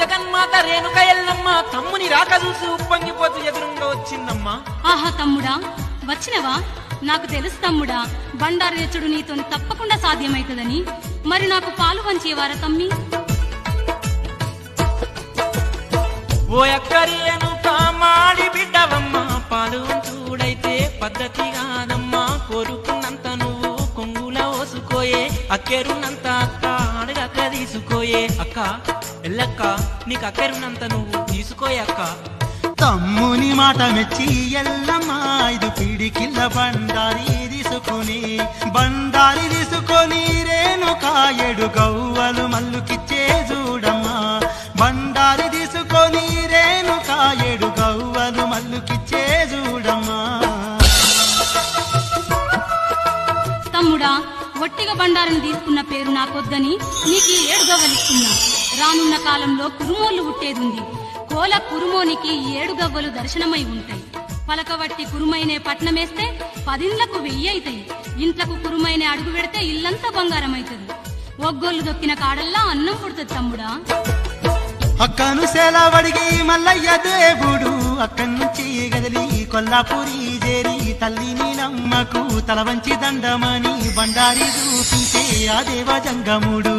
జగన్మాత రేణుక ఎల్లమ్మ తమ్ముని రాక చూసి ఉప్పొంగిపోతూ ఎదురుగా వచ్చిందమ్మా. ఆహా తమ్ముడా వచ్చినవా? నాకు తెలుసు తమ్ముడా బండారు తెచ్చుడు నీతో తప్పకుండా సాధ్యమైతదని. మరి నాకు పాలు వంచేవారా తమ్మి? ఓ అక్కరి రేణుక మాడి బిడ్డవమ్మ పాలు చూడైతే పద్ధతి కాదమ్మా. కోరుకున్నంత నువ్వు కొంగుల ఓసుకోయే అక్కెరున్నంత అక్క అడగక్క తీసుకోయే అక్క. ఎల్లక్క నీకు అక్కెరున్నంత నువ్వు తీసుకోయే అక్క తమ్ముని మాట మెచ్చి ఎల్లమ్మ ఐదు పిడికిల్ల బండారి తీసుకుని బండారి తీసుకొని రేణు కాయడు గవ్వలు మల్లుకిచ్చే చూడమ్మా. బండారి తీసుకొని రేణు కాయడు గవ్వలు మల్లుకిచ్చే చూడమ్మా. తమ్ముడా ఒట్టిగా బండారం తీసుకున్న పేరు నాకొద్దని నీకు ఈ ఏడు గవ్వలిస్తున్నా. రానున్న కాలంలో కురుమోళ్ళు పుట్టేదుంది. కోల కురుమోనికి ఏడుగవ్వలు ఏడు గవ్వలు దర్శనమై ఉంటాయి. పలకవట్టి కురుమైనే పట్నమేస్తే పదిండ్లకు వెయ్యి అవుతాయి ఇంట్లకు కురుమైనే అడుగు పెడితే ఇల్లంతా బంగారం అవుతుంది ఒగ్గోళ్ళు దొక్కిన కాడల్లా అన్నం పుడుతుంది తమ్ముడా. అక్కను సెలవడిగి మల్లయ్య దేవుడు అక్కడి నుంచి కొల్లాపురి చేరి తల్లిని నమ్మకు తల వంచి దండమని బండారి చూపించే ఆ దేవ జంగముడు